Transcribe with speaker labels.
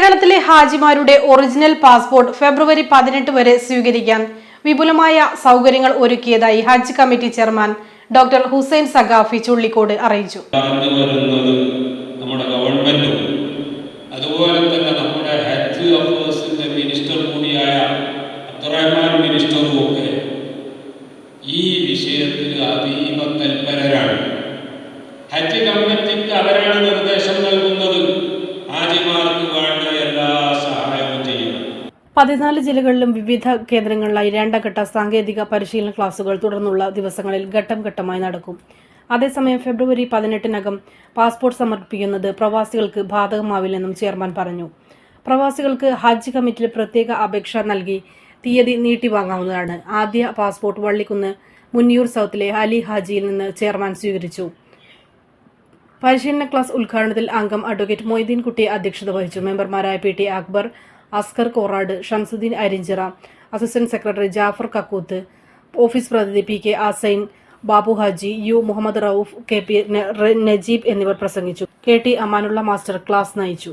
Speaker 1: കേരളത്തിലെ ഹാജിമാരുടെ original passport ഫെബ്രുവരി പതിനെട്ട് വരെ സ്വീകരിക്കാൻ വിപുലമായ സൗകര്യങ്ങൾ ഒരുക്കിയതായി Hajj committee chairman doctor Hussain Saqafi Chullikode അറിയിച്ചു.
Speaker 2: നമ്മുടെ ഗവൺമെന്റും അതുപോലെ തന്നെ നമ്മുടെ മിനിസ്റ്റർ കൂടിയായ മിനിസ്റ്ററും ഒക്കെ ഈ വിഷയത്തിൽ അതീവ തൽപരരാണ്.
Speaker 1: പതിനാല് ജില്ലകളിലും വിവിധ കേന്ദ്രങ്ങളിലായി രണ്ടഘട്ട സാങ്കേതിക പരിശീലന ക്ലാസുകൾ തുടർന്നുള്ള ദിവസങ്ങളിൽ ഘട്ടം ഘട്ടമായി നടക്കും. അതേസമയം ഫെബ്രുവരി പതിനെട്ടിനകം പാസ്പോർട്ട് സമർപ്പിക്കുന്നത് പ്രവാസികൾക്ക് ബാധകമാവില്ലെന്നും ചെയർമാൻ പറഞ്ഞു. പ്രവാസികൾക്ക് ഹജ്ജ് കമ്മിറ്റിയിൽ പ്രത്യേക അപേക്ഷ നൽകി തീയതി നീട്ടിവാങ്ങാവുന്നതാണ്. ആദ്യ പാസ്പോർട്ട് വള്ളിക്കുന്ന് മുന്നിയൂർ സൗത്തിലെ അലി ഹാജിയിൽ നിന്ന് ചെയർമാൻ സ്വീകരിച്ചു. പരിശീലന ക്ലാസ് ഉദ്ഘാടനത്തിൽ അംഗം അഡ്വക്കേറ്റ് മൊയ്തീൻ കുട്ടി അധ്യക്ഷത വഹിച്ചു. മെമ്പർമാരായ P T Akbar Askar Korad Shamsuddin Arinchira assistant secretary Jafar Kakkooth office പ്രതിനിധി P K Asain Babu Haji U Muhammad Rauf K P Najeeb എന്നിവർ പ്രസംഗിച്ചു. K T Amanulla master class നയിച്ചു.